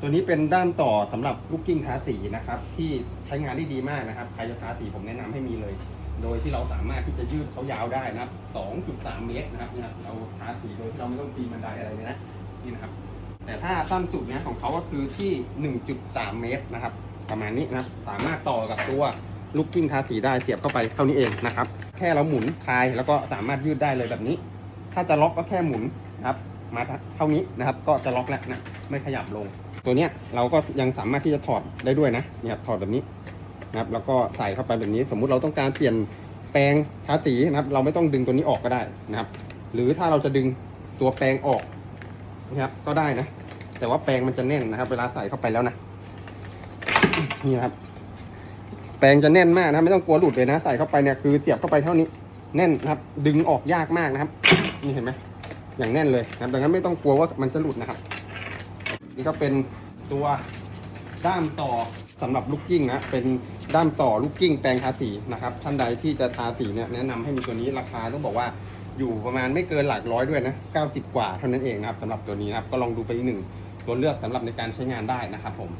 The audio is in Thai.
ตัวนี้เป็นด้ามต่อสำหรับลูกกิ้งทาสีนะครับ ที่ใช้งานได้ดีมากนะครับใครจะทาสีผมแนะนำให้มีเลย โดยที่เราสามารถที่จะยืดเขายาวได้นะครับ2.3 เมตรนะครับเนี่ยเราทาสีโดยที่เราไม่ต้องปีนบันไดอะไรเลยนะนี่นะครับ แต่ถ้าสั้นสุดเนี่ยของเขาก็คือที่ 1.3 เมตรนะครับ ประมาณนี้นะครับสามารถต่อกับตัวลูกกิ้งทาสีได้เสียบเข้าไปเท่านี้เองนะครับ แค่เราหมุนคลายแล้วก็สามารถยืดได้เลยแบบนี้ ถ้าจะล็อกก็แค่หมุนนะครับ มาเท่านี้นะครับ ก็จะล็อกแล้วนะไม่ขยับลง ตัวเนี้ยเราก็ยังสามารถที่จะถอดได้ด้วยนะเนี่ยครับถอดแบบนี้นะครับแล้วก็ใส่เข้าไปแบบนี้ สมมุติเราต้องการเปลี่ยนแปรงทาสีนะครับ เราไม่ต้องดึงตัวนี้ออกก็ได้นะครับ หรือถ้าเราจะดึงตัวแปรงออกนะครับก็ได้นะ แต่ว่าแปรงมันจะแน่นนะครับ เวลาใส่เข้าไปแล้วนะนี่นะครับ แปรงจะแน่นมากนะไม่ต้องกลัวหลุดเลยนะ ใส่เข้าไปเนี่ยคือเสียบเข้าไปเท่านี้ แน่นนะครับ ดึงออกยากมากนะครับ นี่เห็นไหมอย่างแน่นเลยนะครับดังนั้นไม่ต้องกลัวว่ามันจะหลุดนะครับ นี่ก็เป็นตัวด้ามต่อสำหรับลูกกิ้งนะ เป็นด้ามต่อลูกกิ้งแปลงทาสีนะครับ ท่านใดที่จะทาสีเนี่ยแนะนำให้มีตัวนี้ราคาต้องบอกว่าอยู่ประมาณไม่เกินหลักร้อยด้วยนะ 90 กว่าเท่านั้นเองนะครับสำหรับตัวนี้นะครับ ก็ลองดูไปอีกหนึ่งตัวเลือกสำหรับในการใช้งานได้นะครับผม